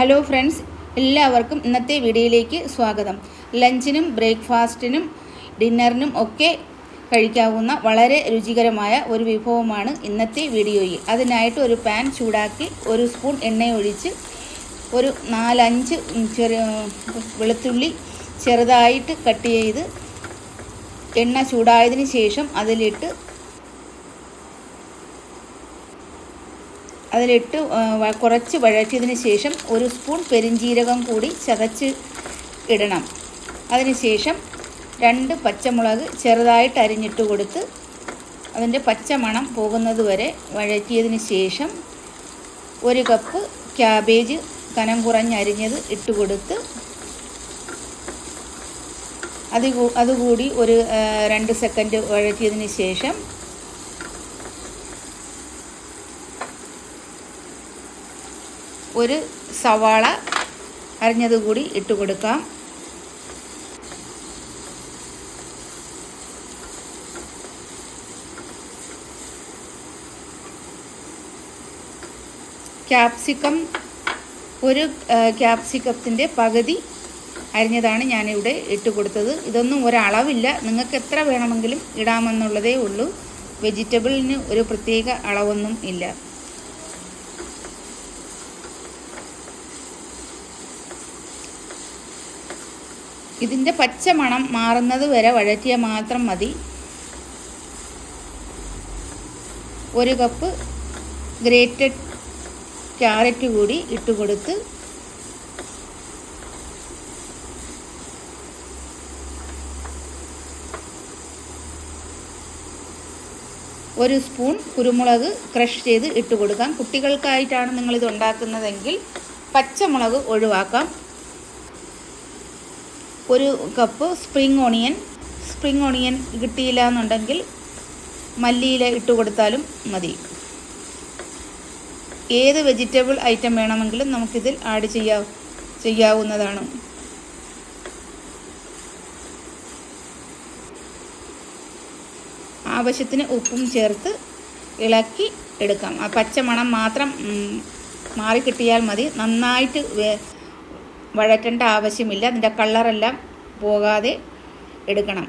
Hello friends എല്ലാവർക്കും ഇന്നത്തെ വീഡിയോയിലേക്ക് സ്വാഗതം. ലഞ്ചിനും ബ്രേക്ക്ഫാസ്റ്റിനും ഡിന്നറിനും ഒക്കെ കഴിക്കാവുന്ന വളരെ രുചികരമായ ഒരു വിഭവമാണ് ഇന്നത്തെ വീഡിയോയിൽ. അതിനായിട്ട് ഒരു പാൻ ചൂടാക്കി ഒരു സ്പൂൺ എണ്ണ ഒഴിച്ച് ഒരു നാലഞ്ച് ചെറിയ വെളുത്തുള്ളി ചെറുതായിട്ട് കട്ട് ചെയ്ത് എണ്ണ ചൂടായതിന് ശേഷം അതിലിട്ട് അതിലിട്ട് കുറച്ച് വഴറ്റിയതിന് ശേഷം ഒരു സ്പൂൺ പെരിഞ്ജീരകം കൂടി ചതച്ച് ഇടണം. അതിനുശേഷം രണ്ട് പച്ചമുളക് ചെറുതായിട്ട് അരിഞ്ഞിട്ട് കൊടുത്ത് അതിന്റെ പച്ചമണം പോകുന്നത് വരെ വഴറ്റിയതിന് ശേഷം ഒരു കപ്പ് ക്യാബേജ് കനം കുറഞ്ഞരിഞ്ഞത് ഇട്ട് കൊടുത്ത് അത് അതുകൂടി ഒരു രണ്ട് സെക്കൻഡ് വഴറ്റിയതിന് ശേഷം ഒരു സവാള അരിഞ്ഞത് കൂടി ഇട്ട് കൊടുക്കാം. ക്യാപ്സിക്കം ഒരു ക്യാപ്സിക്കത്തിന്റെ പകുതി അരിഞ്ഞതാണ് ഞാനിവിടെ ഇട്ട് കൊടുത്തത്. ഇതൊന്നും ഒരളവില്ല. നിങ്ങൾക്ക് എത്ര വേണമെങ്കിലും ഇടാമെന്നുള്ളതേ ഉള്ളൂ. വെജിറ്റബിളിന് ഒരു പ്രത്യേക അളവൊന്നും ഇല്ല. ഇതിന്റെ പച്ച മണം മാറുന്നത് വരെ വഴറ്റിയ മാത്രം മതി. ഒരു കപ്പ് ഗ്രേറ്റഡ് ക്യാരറ്റ് കൂടി ഇട്ട് കൊടുത്ത് ഒരു സ്പൂൺ കുരുമുളക് ക്രഷ് ചെയ്ത് ഇട്ട് കൊടുക്കാം. കുട്ടികൾക്കായിട്ടാണ് നിങ്ങളിത് ഉണ്ടാക്കുന്നതെങ്കിൽ പച്ചമുളക് ഒഴിവാക്കാം. ഒരു cup spring onion spring onion കിട്ടിയില്ല എന്നുണ്ടെങ്കിൽ മല്ലിയില ഇട്ട് കൊടുത്താലും മതി. ഏത് വെജിറ്റബിൾ ഐറ്റം വേണമെങ്കിലും നമുക്കിതിൽ ആഡ് ചെയ്യാ ചെയ്യാവുന്നതാണ്. ആവശ്യത്തിന് ഉപ്പും ചേർത്ത് ഇളക്കി എടുക്കാം. ആ പച്ചമണം മാത്രം മാറിക്കിട്ടിയാൽ മതി. നന്നായിട്ട് വഴറ്റേണ്ട ആവശ്യമില്ല. അതിന്റെ കളറെല്ലാം പോകാതെ എടുക്കണം.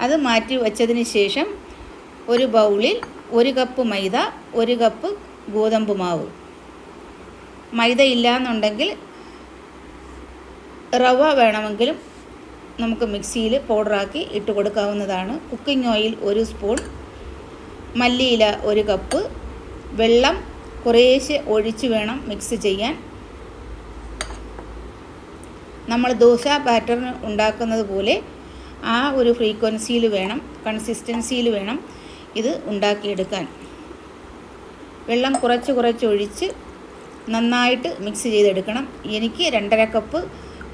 അത് മാറ്റി വച്ചതിന് ശേഷം ഒരു ബൗളിൽ ഒരു കപ്പ് മൈദ ഒരു കപ്പ് ഗോതമ്പ് മാവ്. മൈദ ഇല്ല എന്നുണ്ടെങ്കിൽ റവ വേണമെങ്കിലും നമുക്ക് മിക്സിയിൽ പൗഡറാക്കി ഇട്ട് കൊടുക്കാവുന്നതാണ്. കുക്കിംഗ് ഓയിൽ ഒരു സ്പൂൺ മല്ലിയില ഒരു കപ്പ് വെള്ളം കുറേശ്ശെ ഒഴിച്ച് വേണം മിക്സ് ചെയ്യാൻ. നമ്മൾ ദോശ പാറ്റേൺ ഉണ്ടാക്കുന്നത് പോലെ ആ ഒരു ഫ്രീക്വൻസിയിൽ വേണം കൺസിസ്റ്റൻസിയിൽ വേണം ഇത് ഉണ്ടാക്കിയെടുക്കാൻ. വെള്ളം കുറച്ച് കുറച്ച് ഒഴിച്ച് നന്നായിട്ട് മിക്സ് ചെയ്തെടുക്കണം. എനിക്ക് രണ്ടര കപ്പ്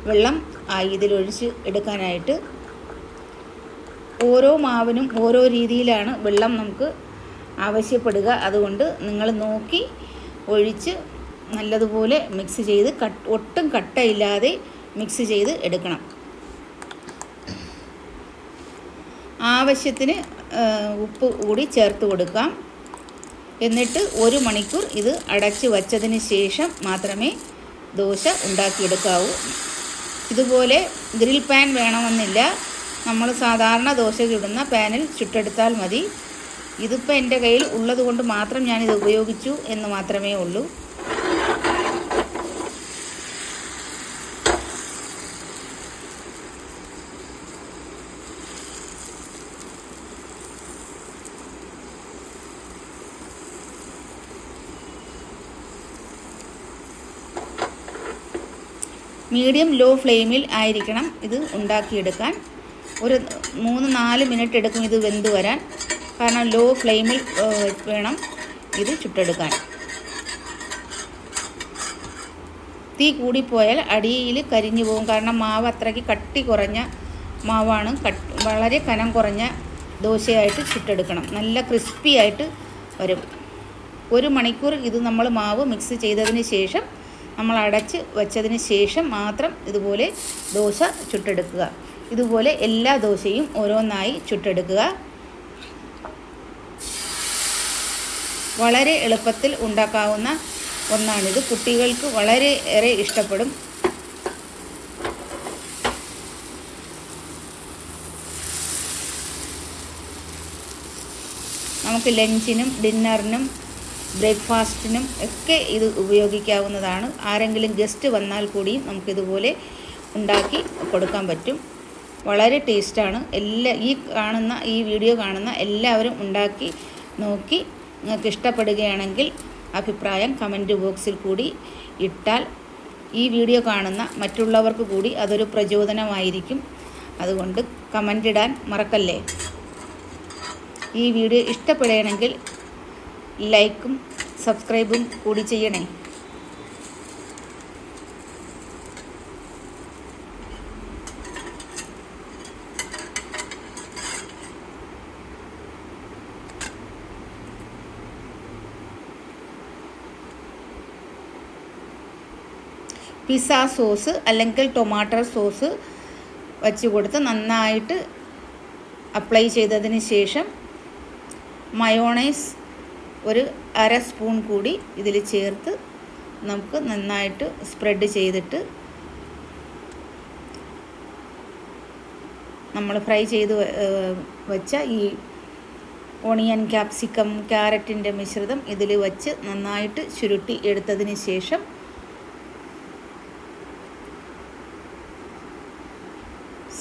വെള്ളം ആയി ഇതിലൊഴിച്ച് എടുക്കാനായിട്ട്. ഓരോ മാവിനും ഓരോ രീതിയിലാണ് വെള്ളം നമുക്ക് ആവശ്യപ്പെടുക. അതുകൊണ്ട് നിങ്ങൾ നോക്കി ഒഴിച്ച് നല്ലതുപോലെ മിക്സ് ചെയ്ത് കട്ട് ഒട്ടും കട്ടയില്ലാതെ മിക്സ് ചെയ്ത് എടുക്കണം. ആവശ്യത്തിന് ഉപ്പ് കൂടി ചേർത്ത് കൊടുക്കാം. എന്നിട്ട് ഒരു മണിക്കൂർ ഇത് അടച്ച് വച്ചതിന് ശേഷം മാത്രമേ ദോശ ഉണ്ടാക്കിയെടുക്കാവൂ. ഇതുപോലെ ഗ്രിൽ പാൻ വേണമെന്നില്ല. നമ്മൾ സാധാരണ ദോശ ചുടുന്ന പാനിൽ ചുട്ടെടുത്താൽ മതി. ഇതിപ്പോൾ എന്റെ കയ്യിൽ ഉള്ളത് കൊണ്ട് മാത്രം ഞാനിത് ഉപയോഗിച്ചു എന്ന് മാത്രമേ ഉള്ളൂ. മീഡിയം ലോ ഫ്ലെയിമിൽ ആയിരിക്കണം ഇത് ഉണ്ടാക്കിയെടുക്കാൻ. ഒരു മൂന്ന് നാല് മിനിറ്റ് എടുക്കും ഇത് വെന്ത് വരാൻ. കാരണം ലോ ഫ്ലെയിമിൽ വേണം ഇത് ചുട്ടെടുക്കാൻ. തീ കൂടിപ്പോയാൽ അടിയിൽ കരിഞ്ഞു പോകും. കാരണം മാവ് അത്രയ്ക്ക് കട്ടി കുറഞ്ഞ മാവാണ്. വളരെ കനം കുറഞ്ഞ ദോശയായിട്ട് ചുട്ടെടുക്കണം. നല്ല ക്രിസ്പി ആയിട്ട് വരും. ഒരു മണിക്കൂർ ഇത് നമ്മൾ മാവ് മിക്സ് ചെയ്തതിന് ശേഷം നമ്മൾ അടച്ച് വെച്ചതിന് ശേഷം മാത്രം ഇതുപോലെ ദോശ ചുട്ടെടുക്കുക. ഇതുപോലെ എല്ലാ ദോശയും ഓരോന്നായി ചുട്ടെടുക്കുക. വളരെ എളുപ്പത്തിൽ ഉണ്ടാക്കാവുന്ന ഒന്നാണിത്. കുട്ടികൾക്ക് വളരെ ഏറെ ഇഷ്ടപ്പെടും. നമുക്ക് ലഞ്ചിനും ഡിന്നറിനും ബ്രേക്ക്ഫാസ്റ്റിനും ഒക്കെ ഇത് ഉപയോഗിക്കാവുന്നതാണ്. ആരെങ്കിലും ഗസ്റ്റ് വന്നാൽ കൂടിയും നമുക്കിതുപോലെ ഉണ്ടാക്കി കൊടുക്കാൻ പറ്റും. വളരെ ടേസ്റ്റാണ്. എല്ലാ ഈ കാണുന്ന ഈ വീഡിയോ കാണുന്ന എല്ലാവരും ഉണ്ടാക്കി നോക്കി നിങ്ങൾക്ക് ഇഷ്ടപ്പെടുകയാണെങ്കിൽ അഭിപ്രായം കമന്റ് ബോക്സിൽ കൂടി ഇട്ടാൽ ഈ വീഡിയോ കാണുന്ന മറ്റുള്ളവർക്ക് കൂടി അതൊരു പ്രചോദനമായിരിക്കും. അതുകൊണ്ട് കമന്റ് ഇടാൻ മറക്കല്ലേ? ഈ വീഡിയോ ഇഷ്ടപ്പെടുകയാണെങ്കിൽ ലൈക്കും സബ്സ്ക്രൈബും കൂടി ചെയ്യണേ. പിസ്സ സോസ് അല്ലെങ്കിൽ ടൊമാറ്റോ സോസ് വച്ച് കൊടുത്ത് നന്നായിട്ട് അപ്ലൈ ചെയ്തതിന് ശേഷം മയോണൈസ് ഒരു അര സ്പൂൺ കൂടി ഇതിൽ ചേർത്ത് നമുക്ക് നന്നായിട്ട് സ്പ്രെഡ് ചെയ്തിട്ട് നമ്മൾ ഫ്രൈ ചെയ്ത് വെച്ച ഈ ഓണിയൻ ക്യാപ്സിക്കം ക്യാരറ്റിന്റെ മിശ്രിതം ഇതിൽ വച്ച് നന്നായിട്ട് ചുരുട്ടി എടുത്തതിന് ശേഷം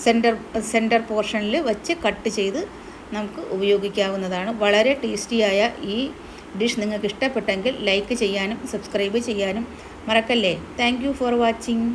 സെന്റർ സെന്റർ പോർഷനിൽ വെച്ച് കട്ട് ചെയ്ത് നമുക്ക് ഉപയോഗിക്കാവുന്നതാണ്. വളരെ ടേസ്റ്റിയായ ഈ ഡിഷ് നിങ്ങൾക്ക് ഇഷ്ടപ്പെട്ടെങ്കിൽ ലൈക്ക് ചെയ്യാനും സബ്സ്ക്രൈബ് ചെയ്യാനും മറക്കല്ലേ? Thank for watching.